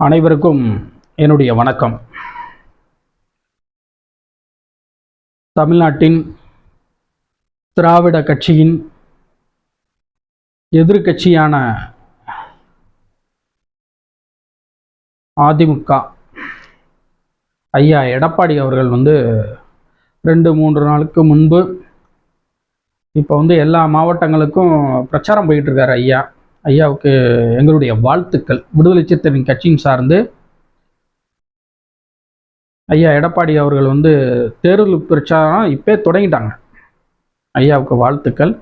அனைவருக்கும் என்னுடைய வணக்கம். தமிழ்நாட்டின் திராவிட கட்சியின் எதிர்கட்சியான அதிமுக ஐயா எடப்பாடி அவர்கள் வந்து ரெண்டு மூன்று நாளுக்கு முன்பு இப்போ வந்து எல்லா மாவட்டங்களுக்கும் பிரச்சாரம் போயிட்டுருக்காரு ஐயா. ஐயாவுக்கு எங்களுடைய வாழ்த்துக்கள். விடுதலை சிறுத்தைகளின் கட்சியின் சார்ந்து ஐயா எடப்பாடி அவர்கள் வந்து தேர்தல் பிரச்சாரம் இப்போ தொடங்கிட்டாங்க. ஐயாவுக்கு வாழ்த்துக்கள்.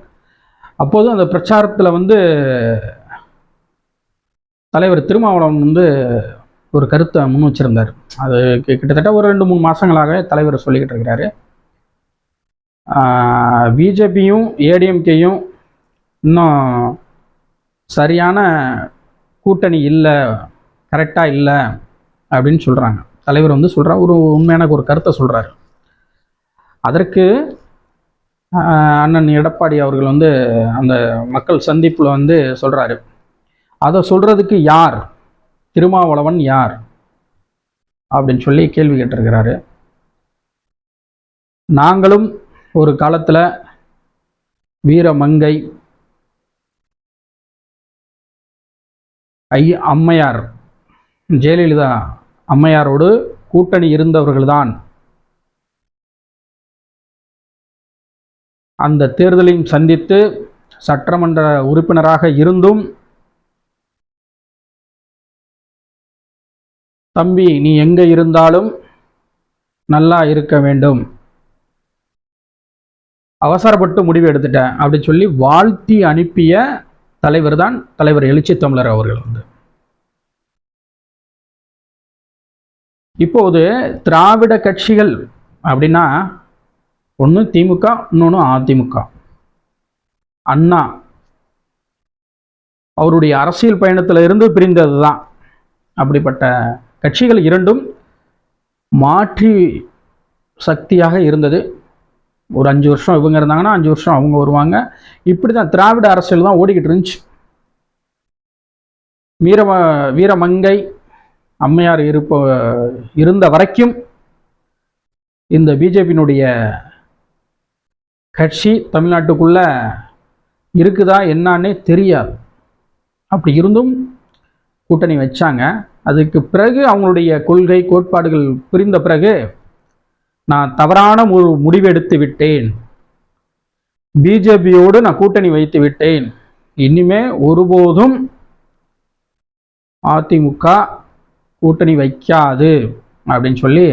அப்போதும் அந்த பிரச்சாரத்தில் வந்து தலைவர் திருமாவளவன் வந்து ஒரு கருத்தை முன் வச்சிருந்தார். அது கிட்டத்தட்ட ஒரு ரெண்டு மூணு மாதங்களாக தலைவர் சொல்லிக்கிட்டு இருக்கிறாரு. பிஜேபியும் ஏடிஎம்கேயும் இன்னும் சரியான கூட்டணி இல்லை கரெக்டாக இல்லை அப்படின்னு சொல்கிறாங்க தலைவர் வந்து சொல்கிறார் ஒரு உண்மையான ஒரு கருத்தை சொல்கிறாரு அதற்கு அண்ணன் எடப்பாடி அவர்கள் வந்து அந்த மக்கள் சந்திப்பில் வந்து சொல்கிறாரு அதை சொல்கிறதுக்கு யார்? திருமாவளவன் யார்? அப்படின்னு சொல்லி கேள்வி கேட்டிருக்கிறாரு. நாங்களும் ஒரு காலத்தில் வீரமங்கை ஐய அம்மையார். ஜெயலலிதா அம்மையாரோடு கூட்டணி இருந்தவர்கள்தான். அந்த தேர்தலையும் சந்தித்து சட்டமன்ற உறுப்பினராக இருந்தும் தம்பி நீ எங்க இருந்தாலும் நல்லா இருக்க வேண்டும். அவசரப்பட்டு முடிவு எடுத்துட்டேன். அப்படின்னு சொல்லி வாழ்த்தி அனுப்பிய தலைவர் தான் தலைவர் எழுச்சி தமிழர் அவர்கள் வந்து. இப்போது திராவிட கட்சிகள் அப்படின்னா ஒன்று திமுக இன்னொன்று அதிமுக. அண்ணா அவருடைய அரசியல் பயணத்தில் இருந்து பிரிந்தது தான் அப்படிப்பட்ட கட்சிகள் இரண்டும் மாற்றி சக்தியாக இருந்தது. ஒரு அஞ்சு வருஷம் இவங்க இருந்தாங்கன்னா அஞ்சு வருஷம் அவங்க வருவாங்க. இப்படி தான் திராவிட அரசியல் தான் ஓடிக்கிட்டு இருந்துச்சு. வீர வீரமங்கை அம்மையார் இருப்ப இருந்த வரைக்கும் இந்த பிஜேபியினுடைய கட்சி தமிழ்நாட்டுக்குள்ள இருக்குதா என்னன்னே தெரியாது. அப்படி இருந்தும் கூட்டணி வச்சாங்க. அதுக்கு பிறகு அவங்களுடைய கொள்கை கோட்பாடுகள் புரிந்த பிறகு நான் தவறான ஒரு முடிவெடுத்து விட்டேன். பிஜேபியோடு நான் கூட்டணி வைத்து விட்டேன். இனிமே ஒருபோதும் அதிமுக கூட்டணி வைக்காது அப்படின்னு சொல்லி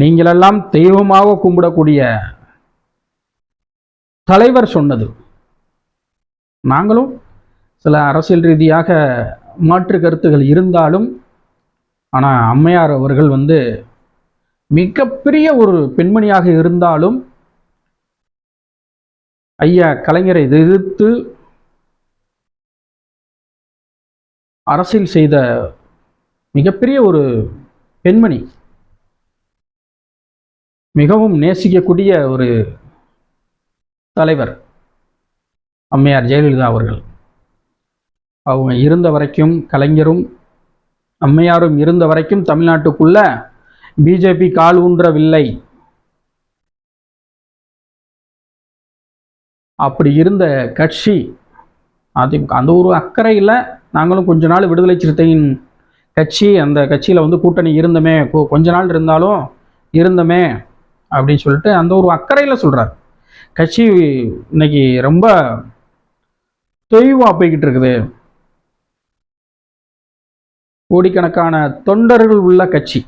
நீங்களெல்லாம் தெய்வமாக கும்பிடக்கூடிய தலைவர் சொன்னது. நாங்களும் சில அரசியல் ரீதியாக மாற்று கருத்துகள் இருந்தாலும் ஆனால் அம்மையார் அவர்கள் வந்து மிகப்பெரிய ஒரு பெண்மணியாக இருந்தாலும் ஐயா கலைஞரை எதிர்த்து அரசியல் செய்த மிகப்பெரிய ஒரு பெண்மணி மிகவும் நேசிக்கக்கூடிய ஒரு தலைவர் அம்மையார் ஜெயலலிதா அவர்கள். அவங்க இருந்த வரைக்கும் கலைஞரும் அம்மையாரும் இருந்த வரைக்கும் தமிழ்நாட்டுக்குள்ள பிஜேபி கால் ஊன்றவில்லை. அப்படி இருந்த கட்சி அதிமுக அந்த ஒரு அக்கறையில் நாங்களும் கொஞ்ச நாள் விடுதலை சிறுத்தையின் கட்சி அந்த கட்சியில் வந்து கூட்டணி இருந்தமே கொஞ்ச நாள் இருந்தாலும் இருந்தமே அப்படின்னு சொல்லிட்டு அந்த ஒரு அக்கறையில் சொல்கிறார் கட்சி இன்னைக்கு ரொம்ப தொய்வாக போய்கிட்டு இருக்குது. கோடிக்கணக்கான தொண்டர்கள் உள்ள கட்சி.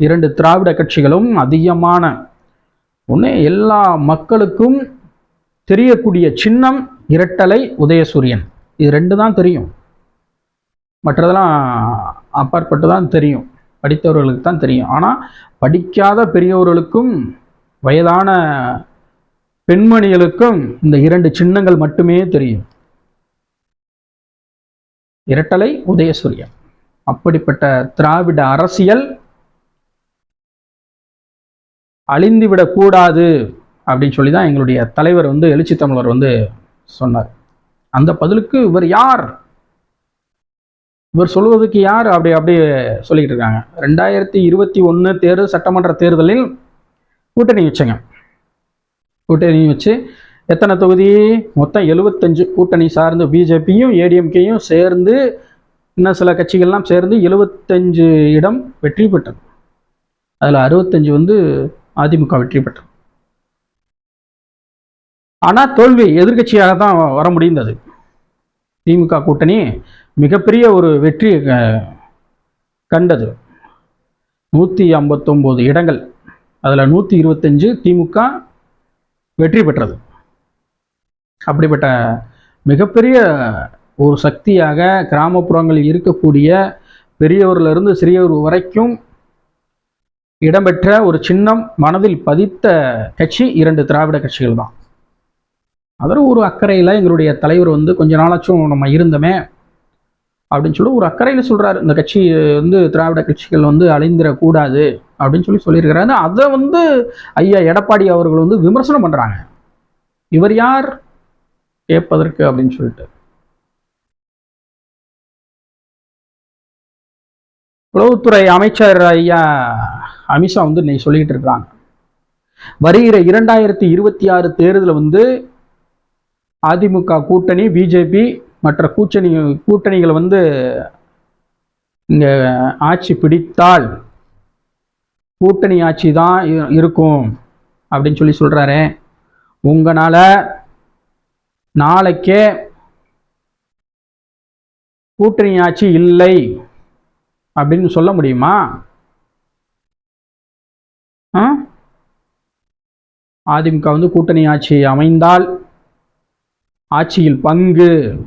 இரண்டு திராவிட கட்சிகளும் அதிகமான ஒன்று எல்லா மக்களுக்கும் தெரியக்கூடிய சின்னம் இரட்டலை உதயசூரியன். இது ரெண்டு தான் தெரியும். மற்றதெல்லாம் அப்பாற்பட்டு தான் தெரியும். படித்தவர்களுக்கு தான் தெரியும். ஆனால் படிக்காத பெரியவர்களுக்கும் வயதான பெண்மணிகளுக்கும் இந்த இரண்டு சின்னங்கள் மட்டுமே தெரியும். இரட்டலை உதயசூரியன். அப்படிப்பட்ட திராவிட அரசியல் அழிந்துவிடக்கூடாது அப்படின்னு சொல்லி தான் எங்களுடைய தலைவர் வந்து எழுச்சி தமிழர் வந்து சொன்னார். அந்த பதிலுக்கு இவர் யார்? இவர் சொல்வதற்கு யார்? அப்படி அப்படியே சொல்லிக்கிட்டு இருக்காங்க. ரெண்டாயிரத்தி இருபத்தி ஒன்று தேர்தல் சட்டமன்ற தேர்தலில் கூட்டணி வச்சுங்க. கூட்டணி வச்சு எத்தனை தொகுதி? மொத்தம் எழுபத்தஞ்சு கூட்டணி சார்ந்து பிஜேபியும் ஏடிஎம்கேயும் சேர்ந்து இன்னும் சில கட்சிகள்லாம் சேர்ந்து எழுபத்தஞ்சு இடம் வெற்றி பெற்றது. அதில் அறுபத்தஞ்சு வந்து அதிமுக வெற்றி பெற்றது. ஆனால் தோல்வி எதிர்க்கட்சியாக தான் வர முடிந்தது. திமுக கூட்டணி மிகப்பெரிய ஒரு வெற்றி கண்டது. நூற்றி ஐம்பத்தொம்போது இடங்கள். அதில் நூற்றி இருபத்தஞ்சு திமுக வெற்றி பெற்றது. அப்படிப்பட்ட மிகப்பெரிய ஒரு சக்தியாக கிராமப்புறங்களில் இருக்கக்கூடிய பெரியவரிலிருந்து சிறியவர் வரைக்கும் இடம்பெற்ற ஒரு சின்னம் மனதில் பதித்த கட்சி இரண்டு திராவிட கட்சிகள் தான். அதில் ஒரு அக்கறையில் எங்களுடைய தலைவர் வந்து கொஞ்ச நாளாச்சும் நம்ம இருந்தோமே அப்படின்னு சொல்லி ஒரு அக்கறையில் சொல்கிறாரு இந்த கட்சி வந்து திராவிட கட்சிகள் வந்து அழிந்திடக்கூடாது அப்படின்னு சொல்லி சொல்லியிருக்கிறாரு. அதை வந்து ஐயா எடப்பாடி அவர்கள் வந்து விமர்சனம் பண்ணுறாங்க இவர் யார்? கேட்பதற்கு அப்படின்னு சொல்லிட்டு. உளவுத்துறை அமைச்சர் ஐயா அமித்ஷா வந்து இன்னைக்கு சொல்லிக்கிட்டு இருக்கிறாங்க. வருகிற இரண்டாயிரத்தி இருபத்தி ஆறு தேர்தலில் வந்து அதிமுக கூட்டணி பிஜேபி மற்ற கூட்டணி கூட்டணிகளை வந்து இங்கே ஆட்சி பிடித்தால் கூட்டணி ஆட்சி தான் இருக்கும் அப்படின்னு சொல்லி சொல்கிறாரு உங்களால் நாளைக்கே கூட்டணி ஆட்சி இல்லை அப்படின்னு சொல்ல முடியுமா? ஆ? அதிமுக வந்து கூட்டணி ஆட்சி அமைந்தால் ஆட்சியில் பங்கு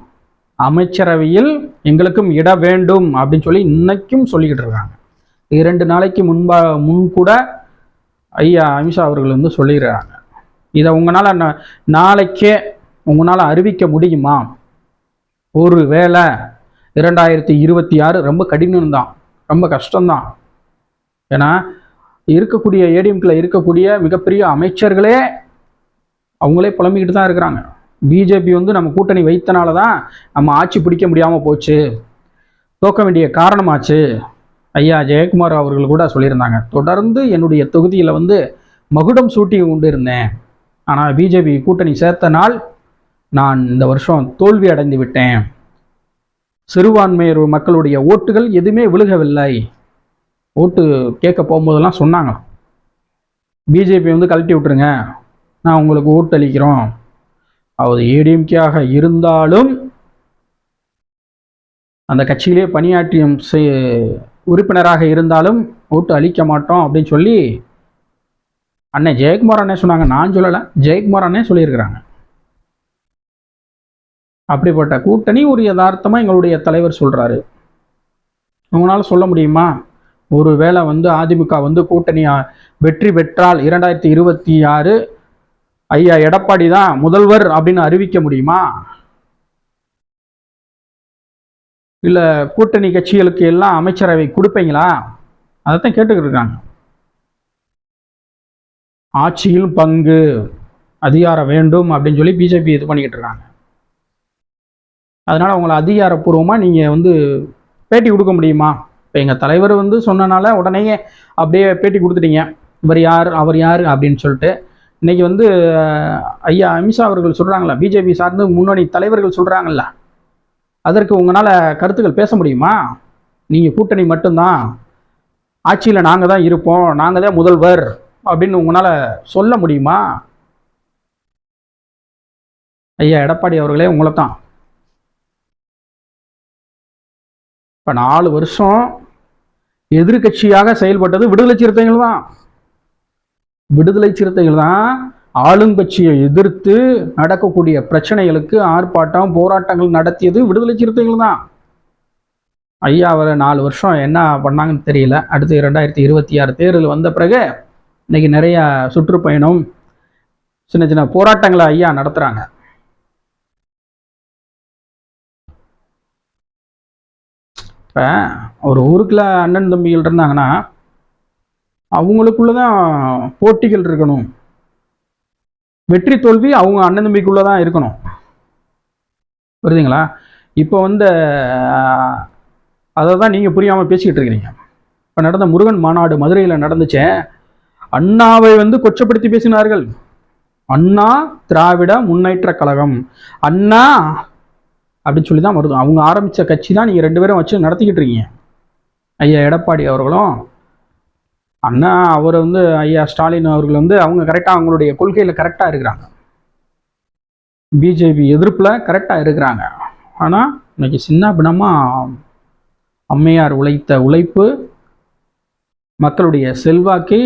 அமைச்சரவையில் எங்களுக்கும் இட வேண்டும் அப்படின்னு சொல்லி இன்னைக்கும் சொல்லிக்கிட்டு இருக்காங்க. இரண்டு நாளைக்கு முன்பா முன் கூட ஐயா அமித்ஷா அவர்கள் வந்து சொல்லிடுறாங்க இதை உங்களால் நாளைக்கே உங்களால் அறிவிக்க முடியுமா? ஒரு வேளை இரண்டாயிரத்தி இருபத்தி ஆறு ரொம்ப கடினம்தான். ரொம்ப கஷ்டம்தான். ஏன்னா இருக்கக்கூடிய ஏடிஎம்கில் இருக்கக்கூடிய மிகப்பெரிய அமைச்சர்களே அவங்களே புலம்பிக்கிட்டு தான் இருக்கிறாங்க. பிஜேபி வந்து நம்ம கூட்டணி வைத்தனால தான் நம்ம ஆட்சி பிடிக்க முடியாமல் போச்சு. தோக்க வேண்டிய காரணமாச்சு. ஐயா ஜெயக்குமார் அவர்கள் கூட சொல்லியிருந்தாங்க. தொடர்ந்து என்னுடைய தொகுதியில் வந்து மகுடம் சூட்டி கொண்டு இருந்தேன் ஆனால் பிஜேபி கூட்டணி சேர்த்த நாள் நான் இந்த வருஷம் தோல்வி அடைந்து விட்டேன். சிறுபான்மையர் மக்களுடைய ஓட்டுகள் எதுவுமே விழுகவில்லை. ஓட்டு கேட்க போகும்போதெல்லாம் சொன்னாங்க. பிஜேபி வந்து கழட்டி விட்டுருங்க. நான் உங்களுக்கு ஓட்டு அளிக்கிறோம். அவர் ஏடிஎம்கேயாக இருந்தாலும் அந்த கட்சியிலே பணியாற்றியும் செய்- உறுப்பினராக இருந்தாலும் ஓட்டு அளிக்க மாட்டோம் அப்படின்னு சொல்லி அண்ணன் ஜெயக்குமார் அண்ணே சொன்னாங்க. நான் சொல்லலை. ஜெயக்குமார் அண்ணே சொல்லியிருக்கிறாங்க. அப்படிப்பட்ட கூட்டணி ஒரு யதார்த்தமாக எங்களுடைய தலைவர் சொல்கிறாரு உங்களால் சொல்ல முடியுமா? ஒரு வேளை வந்து அதிமுக வந்து கூட்டணி வெற்றி பெற்றால் இரண்டாயிரத்தி இருபத்தி ஆறு ஐயா எடப்பாடி தான் முதல்வர் அப்படின்னு அறிவிக்க முடியுமா? இல்லை கூட்டணி கட்சிகளுக்கு எல்லாம் அமைச்சரவை கொடுப்பீங்களா? அதைத்தான் கேட்டுக்கிட்டு இருக்காங்க. ஆட்சியில் பங்கு அதிகாரம் வேண்டும் அப்படின்னு சொல்லி பிஜேபி இது பண்ணிக்கிட்டு இருக்காங்க. அதனால் உங்களை அதிகாரப்பூர்வமாக நீங்கள் வந்து பேட்டி கொடுக்க முடியுமா? இப்போ எங்கள் தலைவர் வந்து சொன்னனால உடனே அப்படியே பேட்டி கொடுத்துட்டீங்க. இவர் யார்? அவர் யார்? அப்படின்னு சொல்லிட்டு. இன்றைக்கி வந்து ஐயா அமித்ஷா அவர்கள் சொல்கிறாங்களா பிஜேபி சார்ந்து முன்னணி தலைவர்கள் சொல்கிறாங்கல்ல அதற்கு உங்களால் கருத்துக்கள் பேச முடியுமா? நீங்கள் கூட்டணி மட்டும்தான். ஆட்சியில் நாங்கள் தான் இருப்போம். நாங்கள் தான் முதல்வர் அப்படின்னு உங்களால் சொல்ல முடியுமா? ஐயா எடப்பாடி அவர்களே உங்களை தான் இப்போ நாலு வருஷம் எதிர்க்கட்சியாக செயல்பட்டது விடுதலை சிறுத்தைகள் தான். விடுதலை சிறுத்தைகள் தான் ஆளுங்கட்சியை எதிர்த்து நடக்கக்கூடிய பிரச்சனைகளுக்கு ஆர்ப்பாட்டம் போராட்டங்கள் நடத்தியது விடுதலை சிறுத்தைகள் தான். ஐயா அவர் நாலு வருஷம் என்ன பண்ணாங்கன்னு தெரியல. அடுத்து ரெண்டாயிரத்தி இருபத்தி ஆறு தேர்தல் வந்த பிறகு இன்னைக்கு நிறையா சுற்றுப்பயணம் சின்ன சின்ன போராட்டங்களை ஐயா நடத்துகிறாங்க இப்போ ஒரு ஊருக்குள்ள அண்ணன் தம்பிகள் இருந்தாங்கன்னா அவங்களுக்குள்ள தான் போட்டிகள் இருக்கணும். வெற்றி தோல்வி அவங்க அண்ணன் தம்பிக்குள்ள தான் இருக்கணும். புரியுதுங்களா? இப்போ வந்து அதை தான் நீங்கள் புரியாமல் பேசிக்கிட்டு இருக்கிறீங்க இப்போ நடந்த முருகன் மாநாடு மதுரையில் நடந்துச்சே. அண்ணாவை வந்து கொச்சப்படுத்தி பேசினார்கள். அண்ணா திராவிட முன்னேற்ற கழகம். அண்ணா அப்படின்னு சொல்லி தான் வருது. அவங்க ஆரம்பித்த கட்சி தான் நீங்கள் ரெண்டு பேரும் வச்சு நடத்திக்கிட்டு இருக்கீங்க. ஐயா எடப்பாடி அவர்களும் அண்ணா அவர் வந்து ஐயா ஸ்டாலின் அவர்கள் வந்து அவங்க கரெக்டாக அவங்களுடைய கொள்கையில் கரெக்டாக இருக்கிறாங்க. பிஜேபி எதிர்ப்பில் கரெக்டாக இருக்கிறாங்க. ஆனால் இன்னைக்கு சின்ன பின்னமாக அம்மையார் உழைத்த உழைப்பு மக்களுடைய செல்வாக்கு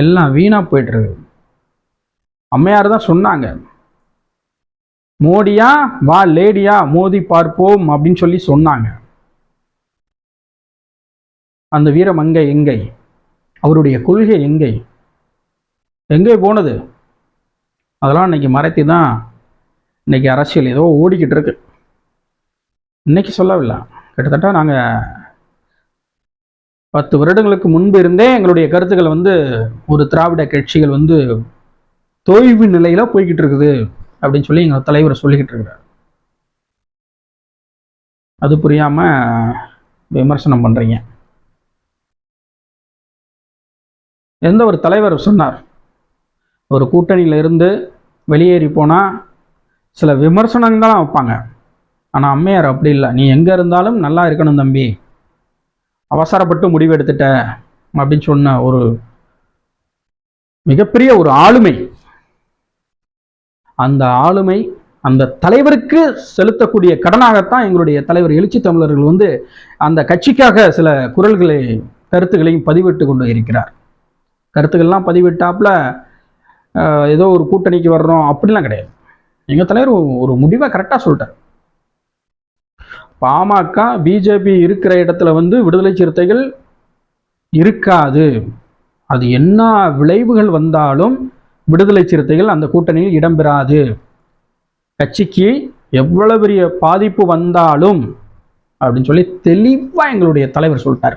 எல்லாம் வீணாக போயிட்டுருக்கு அம்மையார் தான் சொன்னாங்க. மோடியா வா லேடியா மோதி பார்ப்போம் அப்படின்னு சொல்லி சொன்னாங்க. அந்த வீரமங்கை எங்கை? அவருடைய கொள்கை எங்கை? எங்கே போனது? அதெல்லாம் இன்னைக்கு மறைத்து தான் இன்னைக்கு அரசியல் ஏதோ ஓடிக்கிட்டு இருக்கு. இன்னைக்கு சொல்லவில்லை. கிட்டத்தட்ட நாங்கள் பத்து வருடங்களுக்கு முன்பு இருந்தே எங்களுடைய கருத்துக்களை வந்து ஒரு திராவிட கட்சிகள் வந்து தொய்வு நிலையில் போய்கிட்டு இருக்குது. அப்படின்னு சொல்லி எங்கள் தலைவர் சொல்லிக்கிட்டு இருக்கிறார். அது புரியாமல் விமர்சனம் பண்ணுறீங்க எந்த ஒரு தலைவர் சொன்னார் ஒரு கூட்டணியில் இருந்து வெளியேறி போனால் சில விமர்சனங்கள்லாம் வைப்பாங்க. ஆனால் அம்மையார் அப்படி இல்லை. நீ எங்கே இருந்தாலும் நல்லா இருக்கணும் தம்பி. அவசரப்பட்டு முடிவு எடுத்துட்ட அப்படின்னு சொன்ன ஒரு மிகப்பெரிய ஒரு ஆளுமை அந்த ஆளுமை அந்த தலைவருக்கு செலுத்தக்கூடிய கடனாகத்தான் எங்களுடைய தலைவர் எழுச்சி தமிழர்கள் வந்து அந்த கட்சிக்காக சில குரல்களை கருத்துக்களையும் பதிவிட்டு கொண்டு இருக்கிறார். கருத்துக்கள்லாம் பதிவிட்டாப்புல ஏதோ ஒரு கூட்டணிக்கு வர்றோம் அப்படிலாம் கிடையாது. எங்கள் தலைவர் ஒரு முடிவை கரெக்டாக சொல்லிட்டார். பாமக பிஜேபி இருக்கிற இடத்துல வந்து விடுதலை சிறுத்தைகள் இருக்காது. அது என்ன விளைவுகள் வந்தாலும் விடுதலை சிறுத்தைகள் அந்த கூட்டணியில் இடம்பெறாது. கட்சிக்கு எவ்வளவு பெரிய பாதிப்பு வந்தாலும் அப்படின்னு சொல்லி தெளிவாக எங்களுடைய தலைவர் சொல்லிட்டார்.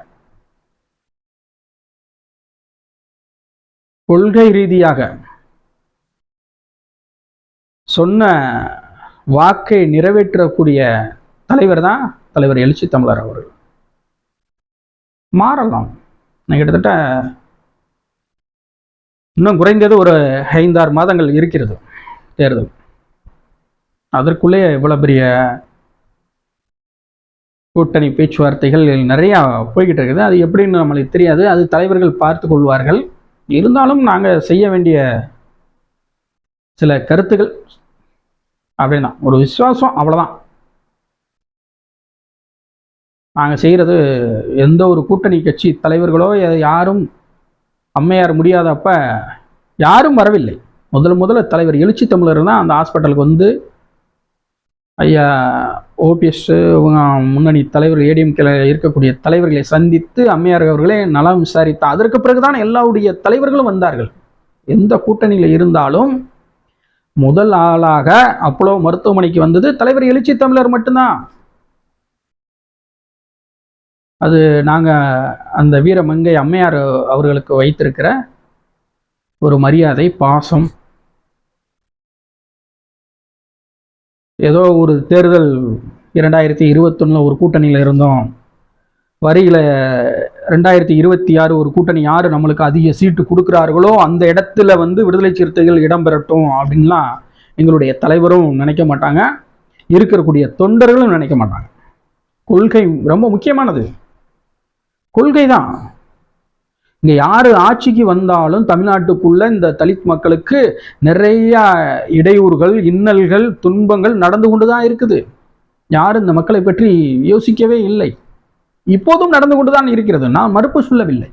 கொள்கை ரீதியாக சொன்ன வாக்கை நிறைவேற்றக்கூடிய தலைவர் தான் தலைவர் எழுச்சி தமிழர் அவர்கள். மாறலாம். நான் கிட்டத்தட்ட இன்னும் குறைந்தது ஒரு ஐந்தாறு மாதங்கள் இருக்கிறது தேர்தல். அதற்குள்ளே இவ்வளோ பெரிய கூட்டணி பேச்சுவார்த்தைகள் நிறையா போய்கிட்டு இருக்குது. அது எப்படின்னு நம்மளுக்கு தெரியாது. அது தலைவர்கள் பார்த்து கொள்வார்கள். இருந்தாலும் நாங்கள் செய்ய வேண்டிய சில கருத்துக்கள் அப்படின்னா ஒரு விசுவாசம் அவ்வளோதான். நாங்கள் செய்கிறது எந்த ஒரு கூட்டணி கட்சி தலைவர்களோ யாரும் அம்மையார் முடியாதப்ப யாரும் வரவில்லை. முதல் முதல்ல தலைவர் எழுச்சி தமிழர் தான் அந்த ஹாஸ்பிட்டலுக்கு வந்து ஐயா ஓபிஎஸ் முன்னணி தலைவர் ஏடிஎம்கேல இருக்கக்கூடிய தலைவர்களை சந்தித்து அம்மையார் அவர்களே நலம் விசாரித்தார் அதற்கு பிறகுதான் எல்லாருடைய தலைவர்களும் வந்தார்கள். எந்த கூட்டணியில் இருந்தாலும் முதல் ஆளாக அப்போலோ மருத்துவமனைக்கு வந்தது தலைவர் எழுச்சி தமிழர் மட்டும்தான். அது நாங்கள் அந்த வீரமங்கை அம்மையார் அவர்களுக்கு வைத்திருக்கிற ஒரு மரியாதை பாசம். ஏதோ ஒரு தேர்தல் இரண்டாயிரத்தி இருபத்தொன்னில் ஒரு கூட்டணியில் இருந்தோம். வரியில் ரெண்டாயிரத்தி இருபத்தி ஆறு ஒரு கூட்டணி யார் நம்மளுக்கு அதிக சீட்டு கொடுக்குறார்களோ அந்த இடத்துல வந்து விடுதலை சிறுத்தைகள் இடம்பெறட்டும் அப்படின்லாம் எங்களுடைய தலைவரும் நினைக்க மாட்டாங்க. இருக்கக்கூடிய தொண்டர்களும் நினைக்க மாட்டாங்க. கொள்கை ரொம்ப முக்கியமானது. கொள்கை தான் இங்கே யார் ஆட்சிக்கு வந்தாலும் தமிழ்நாட்டுக்குள்ள இந்த தலித் மக்களுக்கு நிறைய இடையூறுகள் இன்னல்கள் துன்பங்கள் நடந்து கொண்டு தான் இருக்குது. யாரும் இந்த மக்களை பற்றி யோசிக்கவே இல்லை. இப்போதும் நடந்து கொண்டு தான் இருக்கிறது. நான் மறுப்பு சொல்லவில்லை.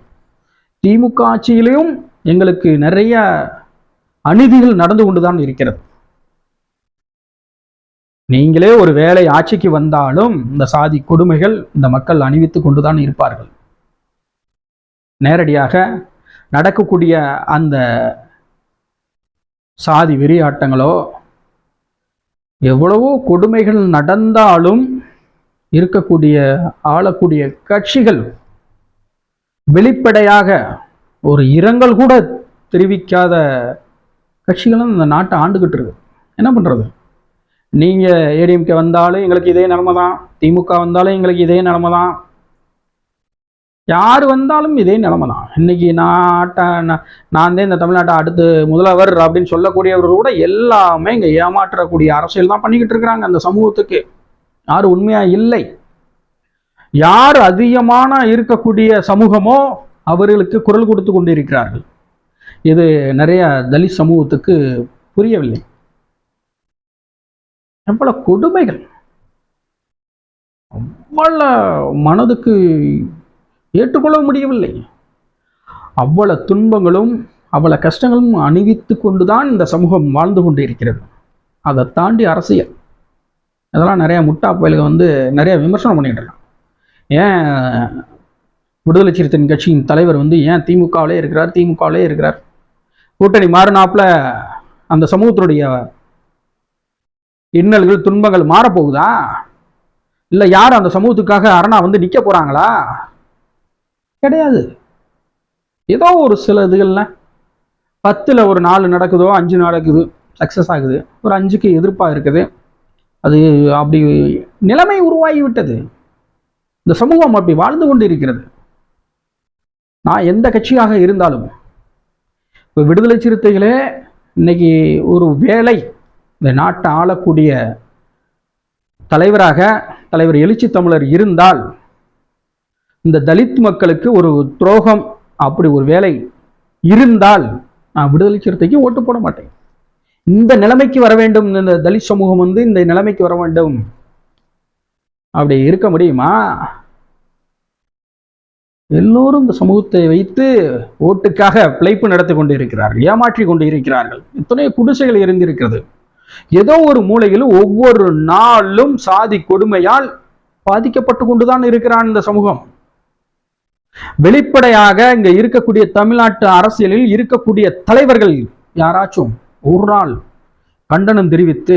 திமுக ஆட்சியிலையும் எங்களுக்கு நிறைய அநீதிகள் நடந்து கொண்டு தான் இருக்கிறது. நீங்களே ஒரு வேலை ஆட்சிக்கு வந்தாலும் இந்த சாதி கொடுமைகள் இந்த மக்கள் அணிவித்து கொண்டுதான் இருப்பார்கள். நேரடியாக நடக்கக்கூடிய அந்த சாதி வெறியாட்டங்களோ எவ்வளவோ கொடுமைகள் நடந்தாலும் இருக்கக்கூடிய ஆளக்கூடிய கட்சிகள் வெளிப்படையாக ஒரு இரங்கல் கூட தெரிவிக்காத கட்சிகளும் இந்த நாட்டை ஆண்டுகிட்டு இருக்கு. என்ன பண்றது? நீங்க ஏடிஎம்கே வந்தாலும் எங்களுக்கு இதே நிலமை தான் திமுக வந்தாலும் எங்களுக்கு இதே நிலமை தான் யார் வந்தாலும் இதே நிலைமை தான். இன்னைக்கு நாட்டை நான் நான் தான் இந்த தமிழ்நாட்டை அடுத்து முதல்வர் அப்படின்னு சொல்லக்கூடியவர்கள் கூட எல்லாமே இங்கே ஏமாற்றக்கூடிய அரசியல் தான் பண்ணிக்கிட்டு இருக்கிறாங்க அந்த சமூகத்துக்கு. யார் உண்மையாக இல்லை. யார் அதிகமான இருக்கக்கூடிய சமூகமோ அவர்களுக்கு குரல் கொடுத்து கொண்டிருக்கிறார்கள். இது நிறைய தலித் சமூகத்துக்கு புரியவில்லை. எவ்வளோ கொடுமைகள். அவ்வளோ மனதுக்கு ஏற்றுக்கொள்ள முடியவில்லை. அவ்வளவு துன்பங்களும் அவ்வளவு கஷ்டங்களும் அணிவித்து கொண்டுதான் இந்த சமூகம் வாழ்ந்து கொண்டு இருக்கிறது அதை தாண்டி அரசியல். இதெல்லாம் நிறைய முட்டா புயலுக வந்து நிறைய விமர்சனம் பண்ணிட்டு ஏன் விடுதலை சிறுத்தைகள் கட்சியின் தலைவர் வந்து ஏன் திமுகவிலே இருக்கிறார் திமுகவிலே இருக்கிறார்? கூட்டணி மாறினாப்புல அந்த சமூகத்தினுடைய இன்னல்கள் துன்பங்கள் மாறப்போகுதா? இல்லை யார் அந்த சமூகத்துக்காக அரணா வந்து நிற்க போகிறாங்களா கிடையாது. ஏதோ ஒரு சில இதுகள்ல பத்தில் ஒரு நாலு நடக்குதோ அஞ்சு நடக்குது சக்ஸஸ் ஆகுது. ஒரு அஞ்சுக்கு எதிர்ப்பாக இருக்குது. அது அப்படி நிலைமை உருவாகி விட்டது. இந்த சமூகம் அப்படி வாழ்ந்து கொண்டு இருக்கிறது நான் எந்த கட்சியாக இருந்தாலும் இப்போ விடுதலை சிறுத்தைகளே இன்னைக்கு ஒரு வேலை இந்த நாட்டை ஆளக்கூடிய தலைவராக தலைவர் எழுச்சி தமிழர் இருந்தால் இந்த தலித் மக்களுக்கு ஒரு துரோகம் அப்படி ஒரு வேலை இருந்தால் நான் விடுதலை சிறுத்தைக்கு ஓட்டு போட மாட்டேன். இந்த நிலைமைக்கு வர வேண்டும் இந்த தலித் சமூகம் வந்து இந்த நிலைமைக்கு வர வேண்டும். அப்படி இருக்க முடியுமா? எல்லோரும் இந்த சமூகத்தை வைத்து ஓட்டுக்காக பிழைப்பு நடத்தி கொண்டு இருக்கிறார்கள் ஏமாற்றி கொண்டு இருக்கிறார்கள் இத்தனை குடிசைகள் இருந்திருக்கிறது ஏதோ ஒரு மூலையில் ஒவ்வொரு நாளும் சாதி கொடுமையால் பாதிக்கப்பட்டு கொண்டுதான் இருக்கிறான் இந்த சமூகம். வெளிப்படையாக இங்க இருக்கக்கூடிய தமிழ்நாட்டு அரசியலில் இருக்கக்கூடிய தலைவர்கள் யாராச்சும் ஒரு நாள் கண்டனம் தெரிவித்து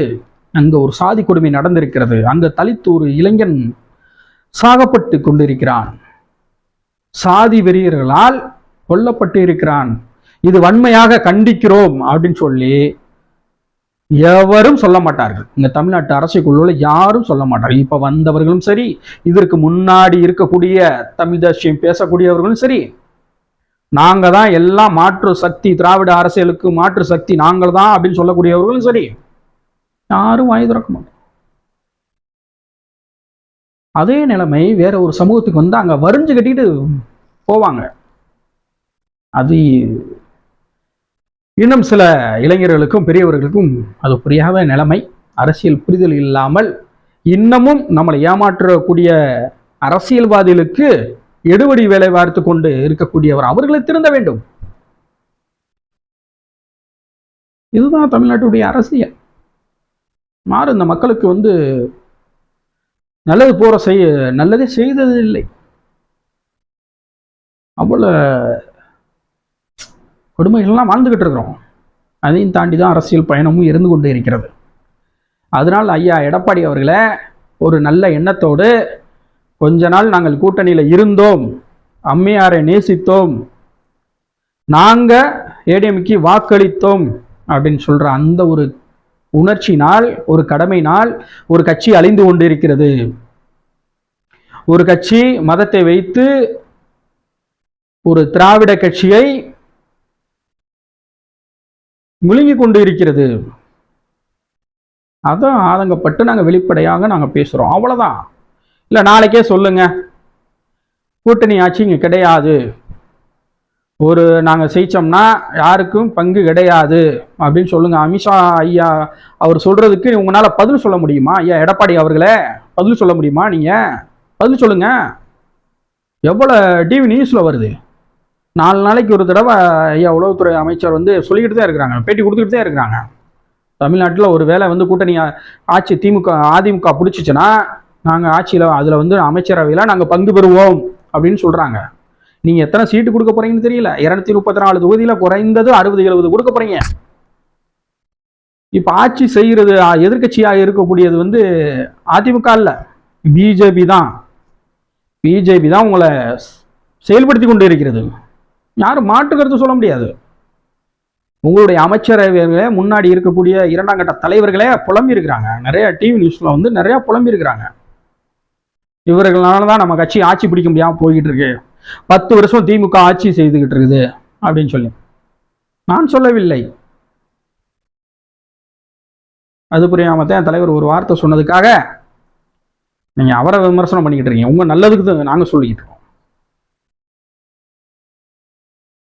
அங்க ஒரு சாதி கொடுமை நடந்திருக்கிறது. அங்க தலித்து ஒரு இளைஞன் சாகப்பட்டு கொண்டிருக்கிறான். சாதி வெறியர்களால் கொல்லப்பட்டு இருக்கிறான். இது வன்மையாக கண்டிக்கிறோம் அப்படின்னு சொல்லி எவரும் சொல்ல மாட்டார்கள். இந்த தமிழ்நாட்டு அரசுக்குள்ள யாரும் சொல்ல மாட்டார்கள். இப்ப வந்தவர்களும் சரி இதற்கு முன்னாடி இருக்கக்கூடிய தமிழ் தேசியம் பேசக்கூடியவர்களும் சரி நாங்க தான் எல்லாம் மாற்று சக்தி திராவிட அரசியலுக்கு மாற்று சக்தி நாங்கள் தான் அப்படின்னு சொல்லக்கூடியவர்களும் சரி யாரும் வாய் திறக்க மாட்டோம் அதே நிலைமை வேற ஒரு சமூகத்துக்கு வந்து அங்க வரிஞ்சு கட்டிட்டு போவாங்க. அது இன்னும் சில இளைஞர்களுக்கும் பெரியவர்களுக்கும் அது புரியாத நிலைமை. அரசியல் புரிதல் இல்லாமல் இன்னமும் நம்மளை ஏமாற்றக்கூடிய அரசியல்வாதிகளுக்கு எடுபடி வேலை பார்த்து கொண்டு இருக்கக்கூடியவர் அவர்களை திருந்த வேண்டும். இதுதான் தமிழ்நாட்டுடைய அரசியல். மாறு இந்த மக்களுக்கு வந்து நல்லது போற செய்ய நல்லதே செய்தது இல்லை அவ்வளோ கொடுமைகள்லாம் வாழ்ந்துக்கிட்டு இருக்கிறோம் அதையும் தாண்டி தான் அரசியல் பயணமும் இருந்து கொண்டு இருக்கிறது. அதனால் ஐயா எடப்பாடி அவர்களை ஒரு நல்ல எண்ணத்தோடு கொஞ்ச நாள் நாங்கள் கூட்டணியில் இருந்தோம். அம்மையாரை நேசித்தோம். நாங்கள் ஏடிஎம்க்கு வாக்களித்தோம் அப்படின்னு சொல்கிற அந்த ஒரு உணர்ச்சினால் ஒரு கடமையினால் ஒரு கட்சி அழிந்து கொண்டிருக்கிறது. ஒரு கட்சி மதத்தை வைத்து ஒரு திராவிட கட்சியை முழுங்கி கொண்டு இருக்கிறது அதான் ஆதங்கப்பட்டு நாங்கள் வெளிப்படையாக நாங்கள் பேசுகிறோம் அவ்வளோதான் இல்லை நாளைக்கே சொல்லுங்க. கூட்டணி ஆட்சி இங்கே கிடையாது. ஒரு நாங்கள் செய்தோம்னா யாருக்கும் பங்கு கிடையாது. அப்படின்னு சொல்லுங்க. அமித்ஷா ஐயா அவர் சொல்றதுக்கு உங்களால் பதில் சொல்ல முடியுமா? ஐயா எடப்பாடி அவர்களே பதில் சொல்ல முடியுமா நீங்கள் பதில் சொல்லுங்க. எவ்வளோ டிவி நியூஸில் வருது? நாலு நாளைக்கு ஒரு தடவை ஐயா உளவுத்துறை அமைச்சர் வந்து சொல்லிக்கிட்டு தான் இருக்கிறாங்க. பேட்டி கொடுத்துக்கிட்டு தான் இருக்கிறாங்க. தமிழ்நாட்டில் ஒரு வேளை வந்து கூட்டணி ஆட்சி திமுக அதிமுக பிடிச்சிச்சுன்னா நாங்கள் ஆட்சியில் அதில் வந்து அமைச்சரவையில் நாங்கள் பங்கு பெறுவோம் அப்படின்னு சொல்கிறாங்க நீங்கள் எத்தனை சீட்டு கொடுக்க போகிறீங்கன்னு தெரியல. இரநூத்தி முப்பத்தி நாலு தொகுதியில் குறைந்தது அறுபது எழுபது கொடுக்க போகிறீங்க இப்போ ஆட்சி செய்கிறது எதிர்க்கட்சியாக இருக்கக்கூடியது வந்து அதிமுக இல்லை. பிஜேபி தான். பிஜேபி தான் உங்களை செயல்படுத்தி கொண்டு இருக்கிறது. யாரும் மாற்று கருத்து சொல்ல முடியாது. உங்களுடைய அமைச்சரவைகளே முன்னாடி இருக்கக்கூடிய இரண்டாம் கட்ட தலைவர்களே புலம்பி இருக்கிறாங்க. நிறைய டிவி நியூஸ்ல வந்து நிறைய புலம்பி இருக்கிறாங்க. இவர்களால தான் நம்ம கட்சி ஆட்சி பிடிக்க முடியாம போய்கிட்டு இருக்கு. பத்து வருஷம் திமுக ஆட்சி செய்துகிட்டு இருக்குது அப்படின்னு சொல்லி. நான் சொல்லவில்லை. அது புரியாம தான் தலைவர் ஒரு வார்த்தை சொன்னதுக்காக நீங்க அவரை விமர்சனம் பண்ணிக்கிட்டு இருக்கீங்க. உங்க நல்லதுக்கு தான் நாங்க சொல்லிக்கிட்டு இருக்கோம்.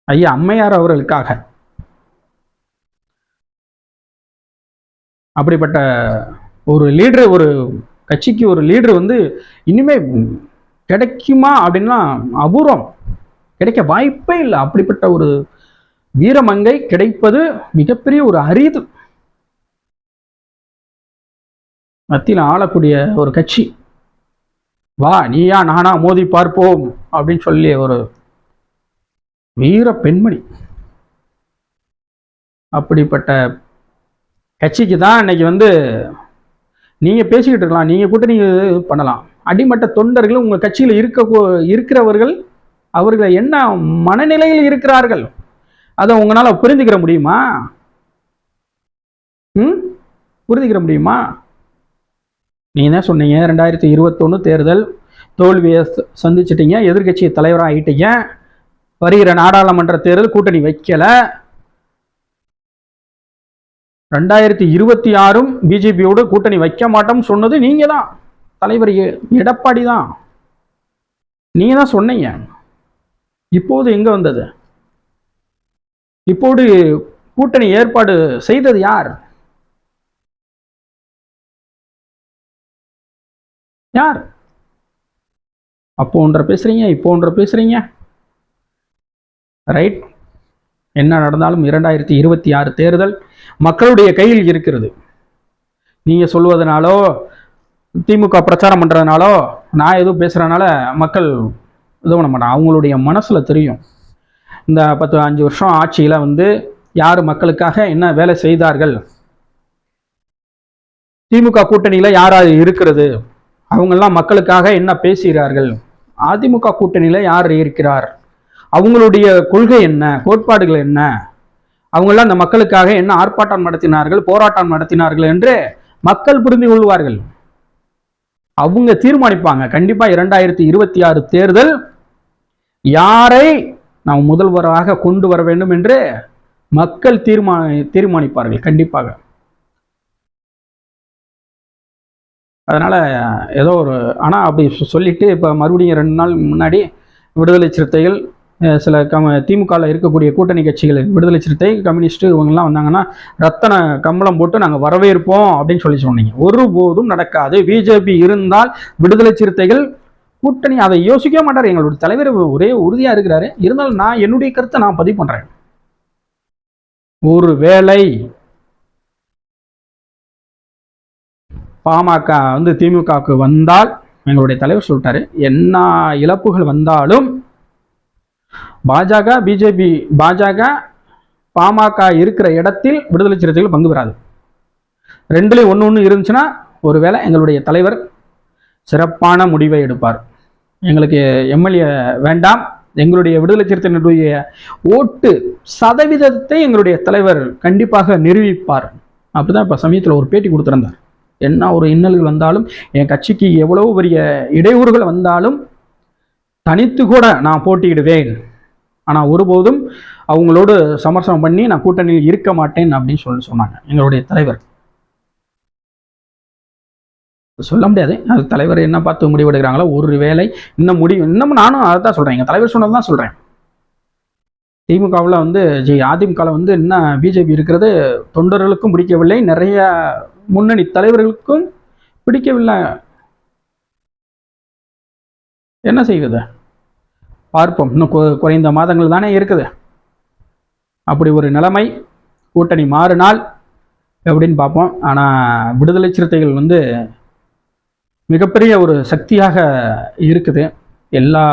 ஐயா அம்மையார் அவர்களுக்காக. அப்படிப்பட்ட ஒரு லீடர் ஒரு கட்சிக்கு ஒரு லீடர் வந்து இனிமே கிடைக்குமா அப்படின்னா அபூர்வம். கிடைக்க வாய்ப்பே இல்லை. அப்படிப்பட்ட ஒரு வீரமங்கை கிடைப்பது மிகப்பெரிய ஒரு அரிது. மத்தியில் ஆளக்கூடிய ஒரு கட்சி. வா நீயா நானா மோதி பார்ப்போம் அப்படின்னு சொல்லி ஒரு வீர பெண்மணி. அப்படிப்பட்ட கட்சிக்கு தான் இன்னைக்கு வந்து நீங்கள் பேசிக்கிட்டு இருக்கலாம் நீங்கள் கூட்டணி இது பண்ணலாம். அடிமட்ட தொண்டர்கள் உங்கள் கட்சியில் இருக்க இருக்கிறவர்கள் அவர்கள் என்ன மனநிலையில் இருக்கிறார்கள்? அதை உங்களால் புரிந்துக்கிற முடியுமா? ம்? புரிஞ்சுக்கிற முடியுமா? நீங்கள் தான் சொன்னீங்க ரெண்டாயிரத்தி இருபத்தொன்று தேர்தல் தோல்வியை ச- சந்திச்சிட்டீங்க எதிர்க்கட்சி தலைவராக ஆகிட்டீங்க வருகிற நாடாளுமன்ற தேர்தல் கூட்டணி வைக்கல. ரெண்டாயிரத்தி இருபத்தி ஆறும் பிஜேபியோடு கூட்டணி வைக்க மாட்டோம்னு சொன்னது நீங்க தான் தலைவர் எடப்பாடி தான் நீங்க தான் சொன்னீங்க. இப்போது எங்க வந்தது? இப்போது கூட்டணி ஏற்பாடு செய்தது யார்? யார்? அப்போ ஒன்றை பேசுறீங்க இப்போ ஒன்றை பேசுறீங்க. ரைட் என்ன நடந்தாலும் இரண்டாயிரத்தி இருபத்தி ஆறு தேர்தல் மக்களுடைய கையில் இருக்கிறது. நீங்கள் சொல்வதனாலோ திமுக பிரச்சாரம் பண்ணுறதுனாலோ நான் எதுவும் பேசுகிறனால மக்கள் இது பண்ண மாட்டாங்க. அவங்களுடைய மனசில் தெரியும். இந்த பத்து அஞ்சு வருஷம் ஆட்சியில் வந்து யார் மக்களுக்காக என்ன வேலை செய்தார்கள்? திமுக கூட்டணியில் யார் இருக்கிறது? அவங்கெல்லாம் மக்களுக்காக என்ன பேசுகிறார்கள்? அதிமுக கூட்டணியில் யார் இருக்கிறார்? அவங்களுடைய கொள்கை என்ன? கோட்பாடுகள் என்ன? அவங்களாம் அந்த மக்களுக்காக என்ன ஆர்ப்பாட்டம் நடத்தினார்கள் போராட்டம் நடத்தினார்கள் என்று மக்கள் புரிந்து கொள்வார்கள். அவங்க தீர்மானிப்பாங்க. கண்டிப்பா இரண்டாயிரத்தி இருபத்தி ஆறு தேர்தல் யாரை நாம் முதல்வராக கொண்டு வர வேண்டும் என்று மக்கள் தீர்மான தீர்மானிப்பார்கள் கண்டிப்பாக. அதனால ஏதோ ஒரு ஆனால் அப்படி சொல்லிவிட்டு சொல்லிட்டு இப்போ மறுபடியும் ரெண்டு நாள் முன்னாடி விடுதலை சிறுத்தைகள் சில கம திமுகவில் இருக்கக்கூடிய கூட்டணி கட்சிகள் விடுதலை சிறுத்தை கம்யூனிஸ்ட் இவங்கெல்லாம் வந்தாங்கன்னா ரத்தன கம்பளம் போட்டு நாங்கள் வரவேற்போம் அப்படின்னு சொல்லி சொன்னீங்க. ஒருபோதும் நடக்காது. பிஜேபி இருந்தால் விடுதலை சிறுத்தைகள் கூட்டணி அதை யோசிக்கவே மாட்டார். எங்களுடைய தலைவர் ஒரே உறுதியாக இருக்கிறாரு. இருந்தாலும் நான் என்னுடைய கருத்தை நான் பதிவு பண்ணுறேன் ஒரு வேலை பாமக வந்து திமுகவுக்கு வந்தால் எங்களுடைய தலைவர் சொல்லிட்டாரு என்ன இழப்புகள் வந்தாலும் பாஜக பிஜேபி பாஜக பாமக இருக்கிற இடத்தில் விடுதலை சிறுத்தைகள் பங்கு பெறாது. ரெண்டுலேயும் ஒன்று ஒன்று இருந்துச்சுன்னா ஒருவேளை எங்களுடைய தலைவர் சிறப்பான முடிவை எடுப்பார். எங்களுக்கு எம்எல்ஏ வேண்டாம். எங்களுடைய விடுதலை சிறுத்தையினுடைய ஓட்டு சதவீதத்தை எங்களுடைய தலைவர் கண்டிப்பாக நிரூபிப்பார். அப்படிதான் இப்போ சமயத்தில் ஒரு பேட்டி கொடுத்துருந்தார். என்ன ஒரு இன்னல்கள் வந்தாலும் என் கட்சிக்கு எவ்வளவு பெரிய இடையூறுகள் வந்தாலும் தனித்து கூட நான் போட்டியிடுவேன். ஆனால் ஒருபோதும் அவங்களோடு சமரசம் பண்ணி நான் கூட்டணியில் இருக்க மாட்டேன் அப்படின்னு சொல்லி சொன்னாங்க எங்களுடைய தலைவர். சொல்ல முடியாது. அது தலைவர் என்ன பார்த்து முடிவெடுக்கிறாங்களோ ஒரு வேலை இன்னும் முடிவு இன்னமும் நானும் அதை தான் சொல்கிறேன் எங்கள் தலைவர் சொன்னது தான் சொல்கிறேன் திமுகவில் வந்து ஜி அதிமுகவில் வந்து என்ன பிஜேபி இருக்கிறது தொண்டர்களுக்கும் பிடிக்கவில்லை. நிறைய முன்னணி தலைவர்களுக்கும் பிடிக்கவில்லை. என்ன செய்வது? பார்ப்போம். இன்னும் குறைந்த மாதங்கள் தானே இருக்குது. அப்படி ஒரு நிலைமை கூட்டணி மாறினால் அப்படின்னு பார்ப்போம். ஆனால் விடுதலை சிறுத்தைகள் வந்து மிகப்பெரிய ஒரு சக்தியாக இருக்குது. எல்லா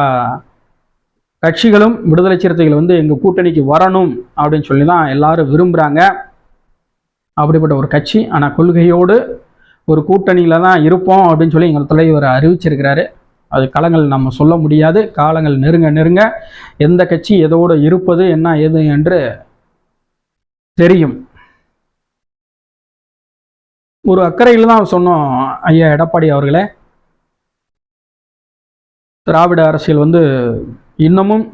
கட்சிகளும் விடுதலை சிறுத்தைகள் வந்து எங்கள் கூட்டணிக்கு வரணும் அப்படின்னு சொல்லி தான் எல்லாரும் விரும்புகிறாங்க அப்படிப்பட்ட ஒரு கட்சி. ஆனால் கொள்கையோடு ஒரு கூட்டணியில் தான் இருப்போம் அப்படின்னு சொல்லி எங்கள் தலைவர் அறிவிச்சிருக்கிறாரு. அது களங்கள் நம்ம சொல்ல முடியாது. காலங்கள் நெருங்க நெருங்க எந்த கட்சி எதோடு இருப்பது என்ன ஏது என்று தெரியும். ஒரு அக்கறையில் தான் சொன்னோம் ஐயா எடப்பாடி அவர்களே. திராவிட அரசியல் வந்து இன்னமும்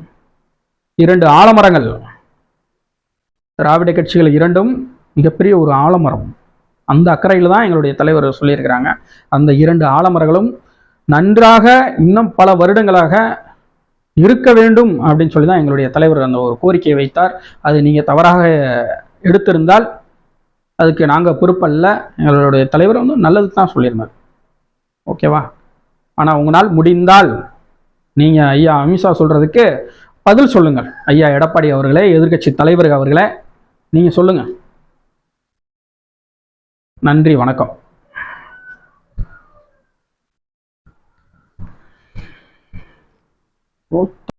இரண்டு ஆலமரங்கள். திராவிட கட்சிகள் இரண்டும் மிகப்பெரிய ஒரு ஆலமரம். அந்த அக்கறையில் தான் எங்களுடைய தலைவர் சொல்லியிருக்கிறாங்க. அந்த இரண்டு ஆலமரங்களும் நன்றாக இன்னும் பல வருடங்களாக இருக்க வேண்டும் அப்படின்னு சொல்லி தான் எங்களுடைய தலைவர் அந்த ஒரு கோரிக்கையை வைத்தார். அது நீங்கள் தவறாக எடுத்திருந்தால் அதுக்கு நாங்கள் பொறுப்பல்ல. எங்களுடைய தலைவர் வந்து நல்லது தான் சொல்லியிருந்தார். ஓகேவா? ஆனால் உங்களால் முடிந்தால் நீங்கள் ஐயா அமித்ஷா சொல்கிறதுக்கு பதில் சொல்லுங்கள். ஐயா எடப்பாடி அவர்களே எதிர்க்கட்சி தலைவர் அவர்களே நீங்கள் சொல்லுங்கள் நன்றி வணக்கம். both